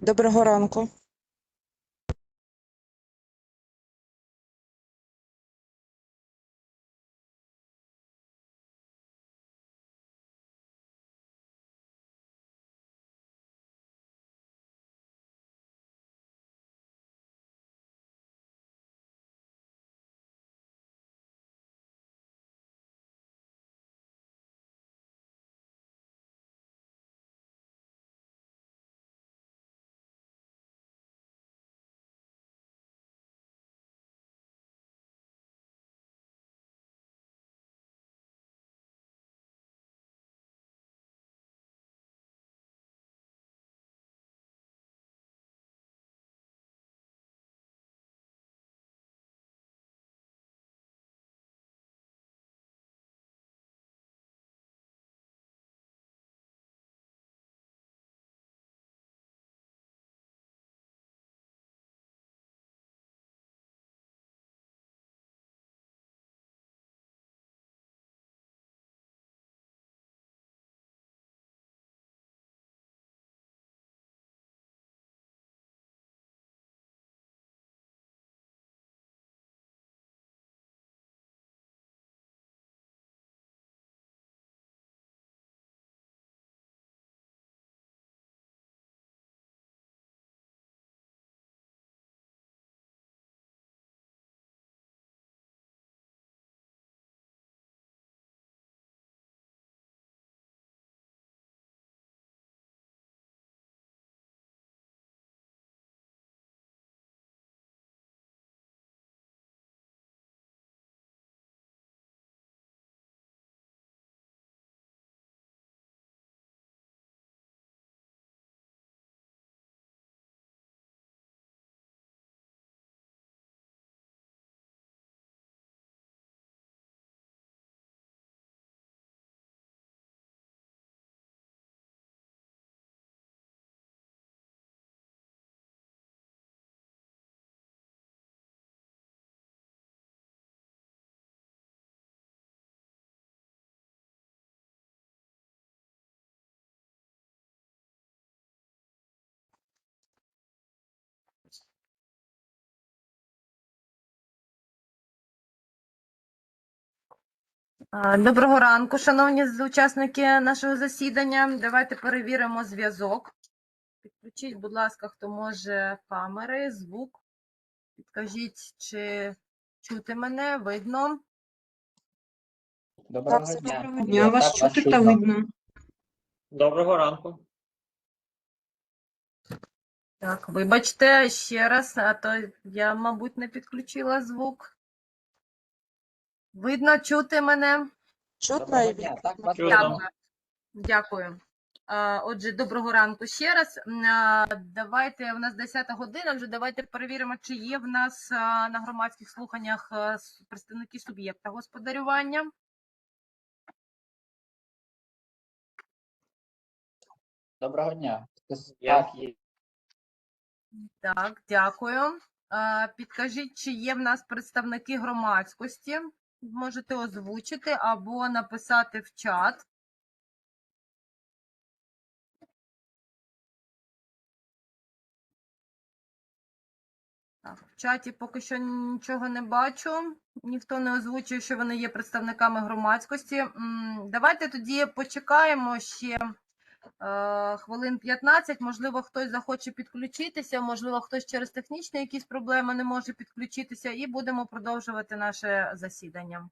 Доброго ранку. Доброго ранку, шановні учасники нашого засідання. Давайте перевіримо зв'язок. Підключіть, будь ласка, хто може камери, звук. Підкажіть, чи чути мене, видно. Доброго Так, дня. доброго дня, вас чути та видно. Доброго ранку. Так, вибачте ще раз, а то я, мабуть, не підключила звук. Видно, чути мене? Чутно і від- Так, вас. Дякую. Дякую. А, Отже, доброго ранку ще раз. А, Давайте, у нас 10 година, вже давайте перевіримо, чи є в нас а, на громадських слуханнях а, с- представники суб'єкта господарювання. Доброго дня. Я. Так, є. Так, дякую. А, Підкажіть, чи є в нас представники громадськості? Можете озвучити або написати в чат. Так, в чаті поки що нічого не бачу. Ніхто не озвучує, що вони є представниками громадськості. Давайте тоді почекаємо ще хвилин 15. Можливо, хтось захоче підключитися, можливо, хтось через технічні якісь проблеми не може підключитися, і будемо продовжувати наше засідання.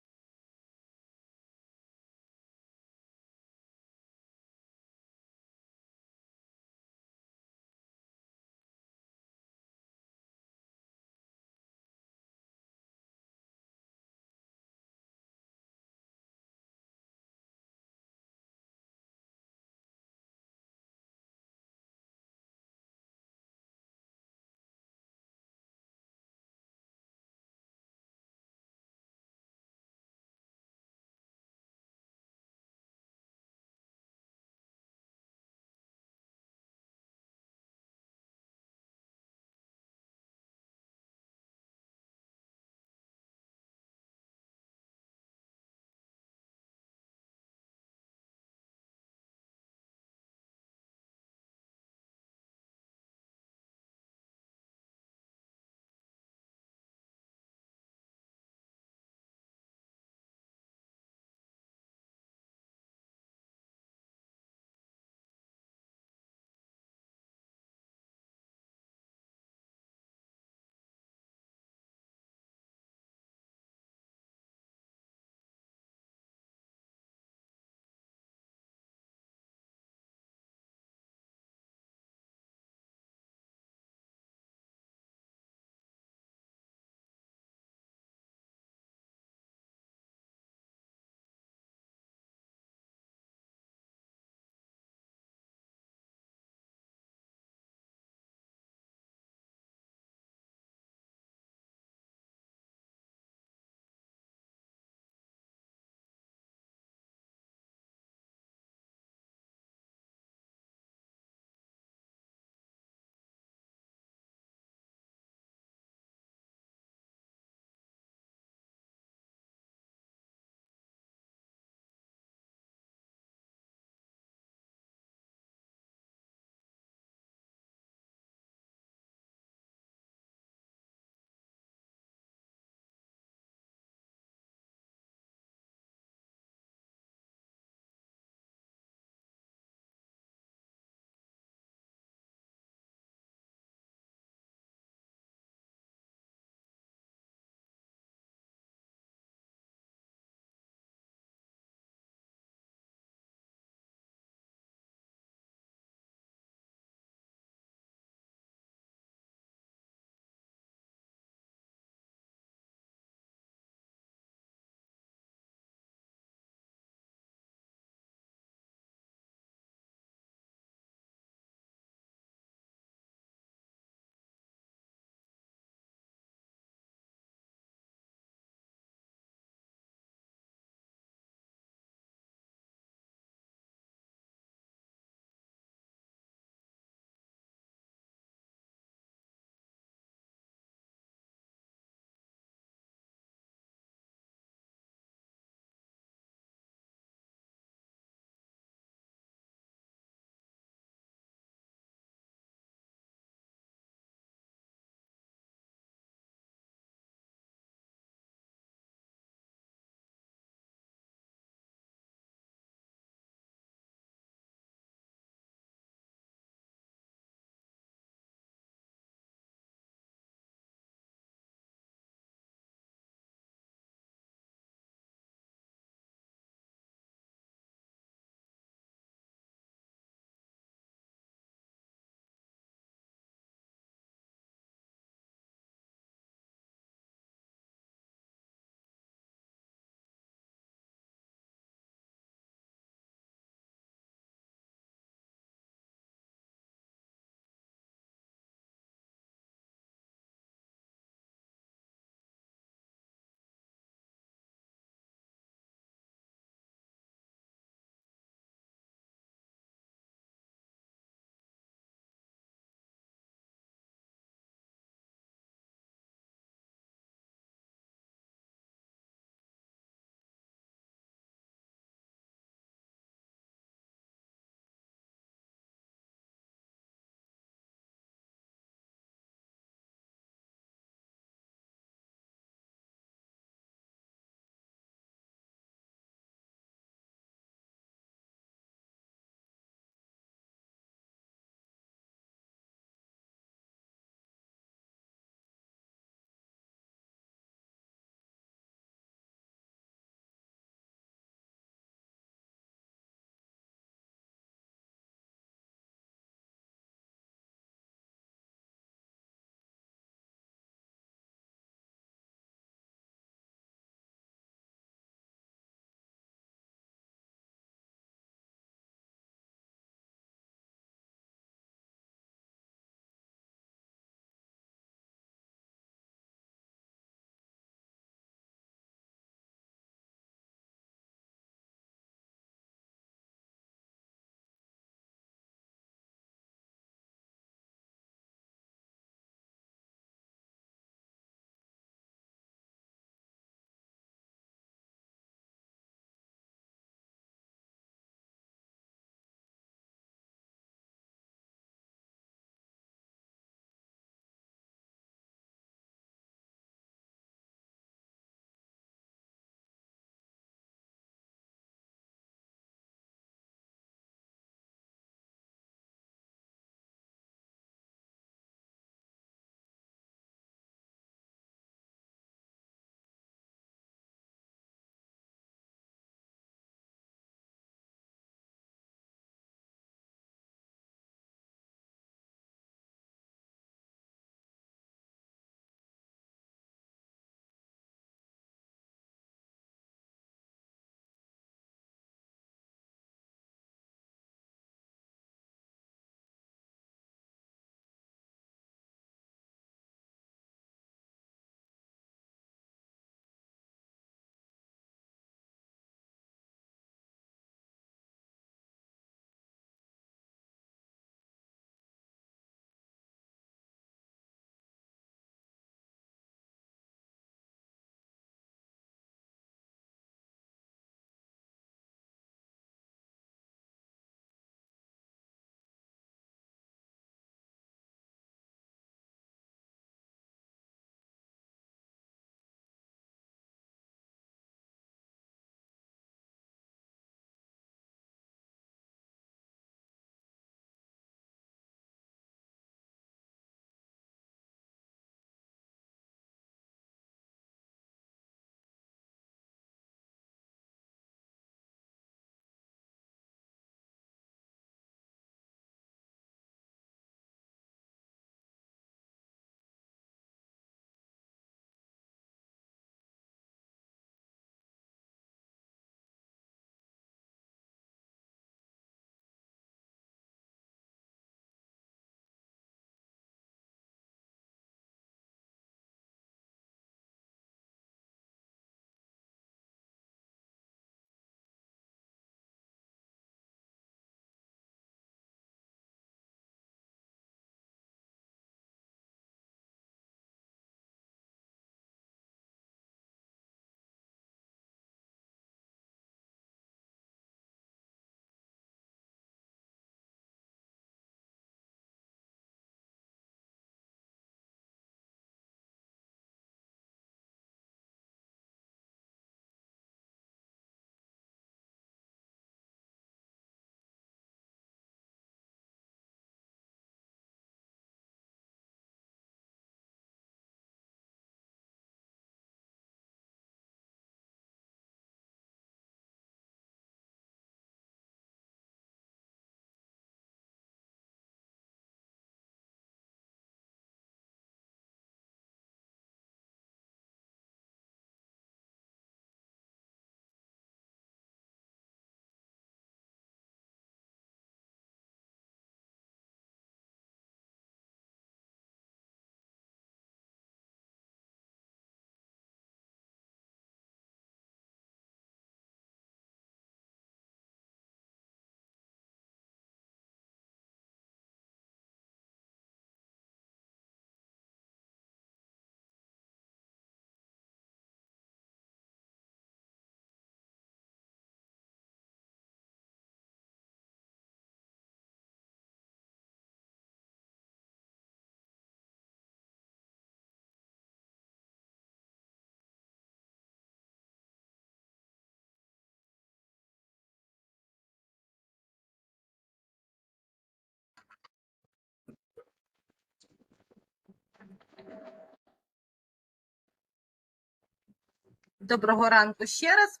Доброго ранку ще раз.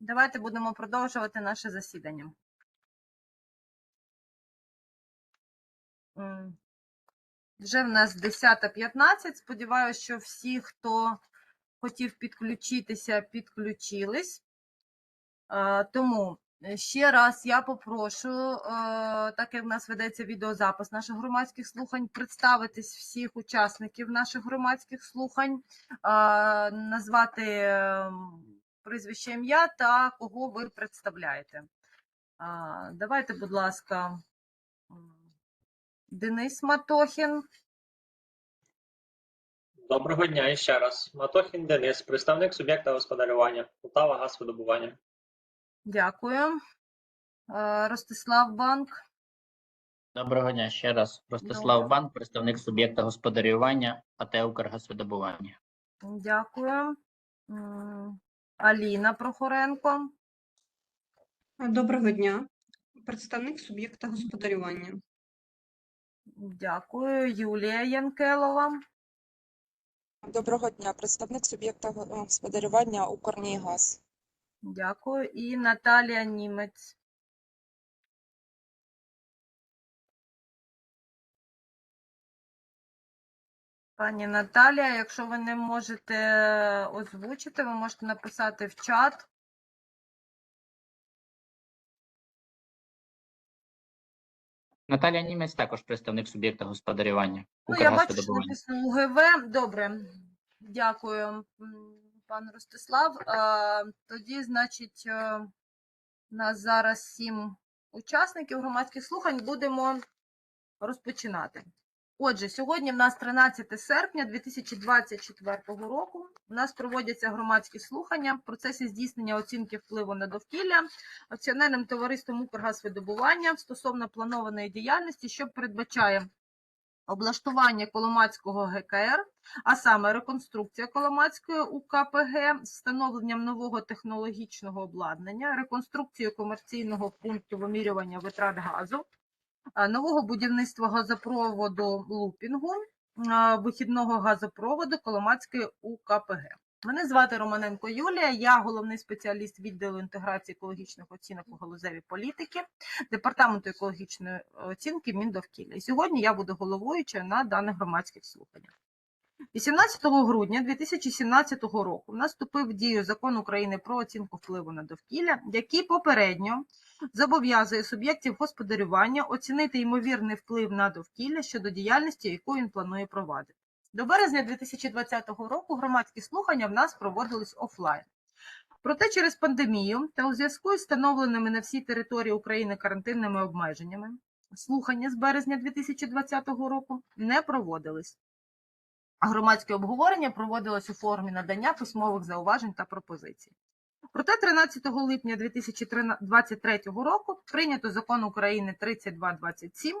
Давайте будемо продовжувати наше засідання. Вже в нас 10.15. Сподіваюся, що всі, хто хотів підключитися, підключились. Тому ще раз я попрошу, е, так як в нас ведеться відеозапис наших громадських слухань, представитись всіх учасників наших громадських слухань, е, назвати е, прізвище ім'я та кого ви представляєте. Давайте, будь ласка, Денис Матохін. Доброго дня і ще раз. Матохін Денис, представник суб'єкта господарювання, Полтава газвидобування. Дякую. Е, Ростислав Банк. Доброго дня ще раз. Ростислав Добре. Банк, представник суб'єкта господарювання АТ «Укргазвидобування». Дякую. Аліна Прохоренко. Доброго дня. Представник суб'єкта господарювання. Дякую. Юлія Янкелова. Доброго дня, представник суб'єкта го- господарювання «Укрнійгаз». Дякую. І Наталія Німець. Пані Наталія, якщо ви не можете озвучити, ви можете написати в чат. Наталія Німець також представник суб'єкта господарювання Ну, я бачу, що написано УГВ. Добре. Дякую, пан Ростислав. Тоді, значить, е, у нас зараз сім учасників громадських слухань. Будемо розпочинати. Отже, сьогодні в нас 13 серпня 2024 року. У нас проводяться громадські слухання в процесі здійснення оцінки впливу на довкілля акціонерним товариством «Укргазвидобування» стосовно планованої діяльності, що передбачає облаштування Коломацького ГКР, а саме реконструкція Коломацької УКПГ встановленням нового технологічного обладнання, реконструкцію комерційного пункту вимірювання витрат газу, нового будівництва газопроводу лупінгу, вихідного газопроводу Коломацької УКПГ. Мене звати Романенко Юлія, я головний спеціаліст відділу інтеграції екологічних оцінок у галузевій політики Департаменту екологічної оцінки Міндовкілля. І сьогодні я буду головуючою на даних громадських слуханнях. 18 грудня 2017 року в нас вступив в дію закон України про оцінку впливу на довкілля, який попередньо зобов'язує суб'єктів господарювання оцінити ймовірний вплив на довкілля щодо діяльності, яку він планує провадити. До березня 2020 року громадські слухання в нас проводились офлайн. Проте через пандемію та у зв'язку із встановленими на всій території України карантинними обмеженнями слухання з березня 2020 року не проводились. Громадське обговорення проводилось у формі надання письмових зауважень та пропозицій. Проте 13 липня 2023 року прийнято закон України 3227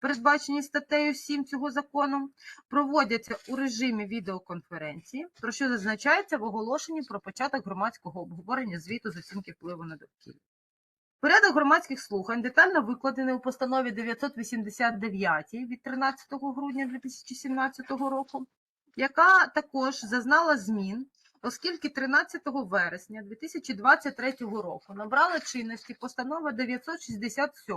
передбачені статтею 7 цього закону, проводяться у режимі відеоконференції, про що зазначається в оголошенні про початок громадського обговорення звіту з оцінки впливу на довкілля. Порядок громадських слухань детально викладений у постанові 989 від 13 грудня 2017 року, яка також зазнала змін, оскільки 13 вересня 2023 року набрала чинності постанова 967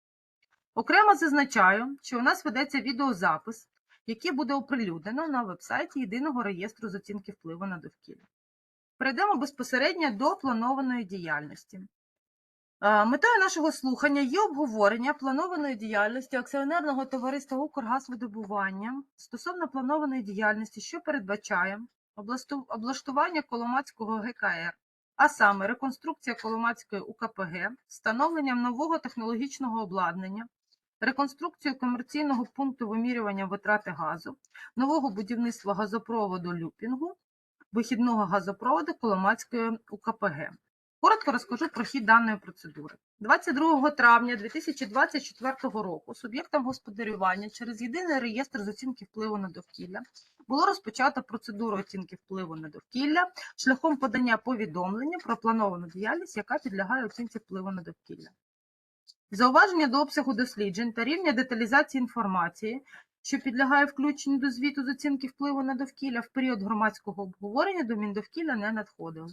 Окремо зазначаю, що у нас ведеться відеозапис, який буде оприлюднено на вебсайті Єдиного реєстру з оцінки впливу на довкілля. Перейдемо безпосередньо до планованої діяльності. Е, Метою нашого слухання є обговорення планованої діяльності акціонерного товариства «Укргазвидобування» стосовно планованої діяльності, що передбачає облаштування Коломацького ГКР, а саме реконструкція Коломацької УКПГ, встановленням нового технологічного обладнання, реконструкцію комерційного пункту вимірювання витрати газу, нового будівництва газопроводу Люпінгу, вихідного газопроводу Коломацької УКПГ. Коротко розкажу про хід даної процедури. 22 травня 2024 року суб'єктам господарювання через єдиний реєстр з оцінки впливу на довкілля було розпочато процедуру оцінки впливу на довкілля шляхом подання повідомлення про плановану діяльність, яка підлягає оцінці впливу на довкілля. Зауваження до обсягу досліджень та рівня деталізації інформації, що підлягає включенню до звіту з оцінки впливу на довкілля в період громадського обговорення до Міндовкілля не надходили.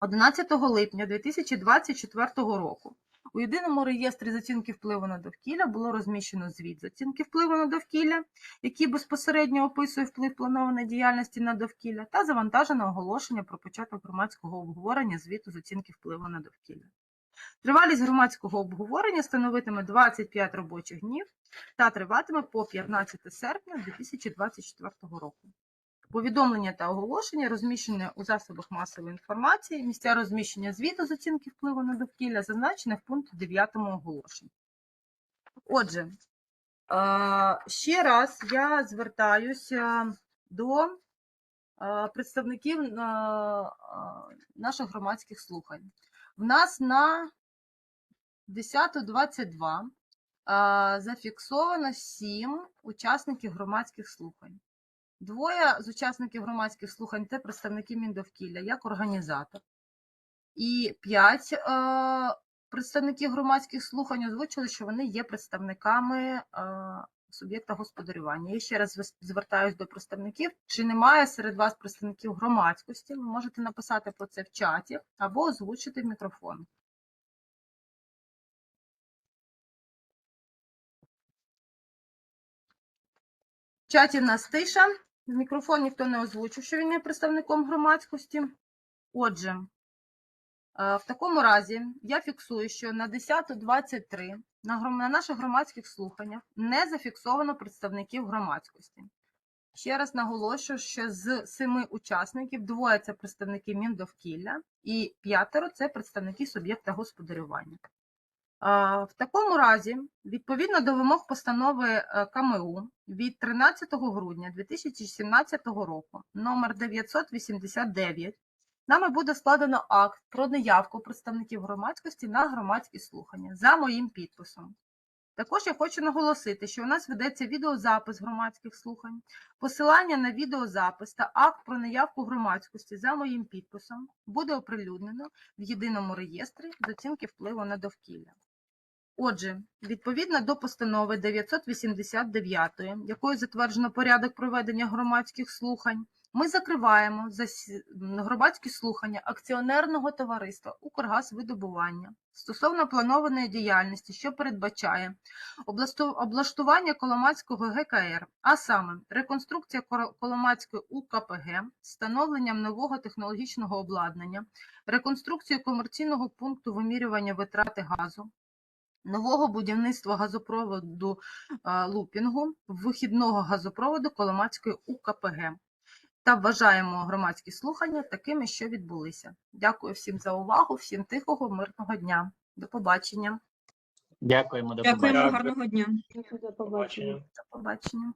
11 липня 2024 року у єдиному реєстрі з оцінки впливу на довкілля було розміщено звіт з оцінки впливу на довкілля, який безпосередньо описує вплив планованої діяльності на довкілля, та завантажено оголошення про початок громадського обговорення звіту з оцінки впливу на довкілля. Тривалість громадського обговорення становитиме 25 робочих днів та триватиме по 15 серпня 2024 року. Повідомлення та оголошення розміщені у засобах масової інформації, місця розміщення звіту з оцінки впливу на довкілля зазначені в пункті 9 оголошення. Отже, е, ще раз я звертаюся до е, представників е, наших громадських слухань. В нас на 10.22 е, зафіксовано 7 учасників громадських слухань. Двоє з учасників громадських слухань це представники Міндовкілля як організатор. І п'ять е, представників громадських слухань озвучили, що вони є представниками е, суб'єкта господарювання. Я ще раз звертаюся до представників. Чи немає серед вас представників громадськості? Ви можете написати про це в чаті або озвучити мікрофон. В чаті в нас тиша. В мікрофон ніхто не озвучив, що він є представником громадськості. Отже, е, в такому разі я фіксую, що на 10.23 на, наших громадських слуханнях не зафіксовано представників громадськості. Ще раз наголошую, що з семи учасників двоє це представники Міндовкілля і п'ятеро це представники суб'єкта господарювання. В такому разі, відповідно до вимог постанови е, КМУ від 13 грудня 2017 року, номер 989, нами буде складено акт про неявку представників громадськості на громадські слухання за моїм підписом. Також я хочу наголосити, що у нас ведеться відеозапис громадських слухань, посилання на відеозапис та акт про неявку громадськості за моїм підписом буде оприлюднено в єдиному реєстрі з оцінки впливу на довкілля. Отже, відповідно до постанови 989, якою затверджено порядок проведення громадських слухань, ми закриваємо громадські слухання акціонерного товариства «Укргазвидобування» стосовно планованої діяльності, що передбачає облаштування Коломацького ГКР, а саме реконструкція Коломацької УКПГ, встановленням нового технологічного обладнання, реконструкцію комерційного пункту вимірювання витрати газу, нового будівництва газопроводу Лупінгу, вихідного газопроводу Коломацької УКПГ. Та вважаємо громадські слухання такими, що відбулися. Дякую всім за увагу, всім тихого, мирного дня. До побачення. Дякуємо, до побачення. Дякуємо, гарного дня. До побачення. До побачення.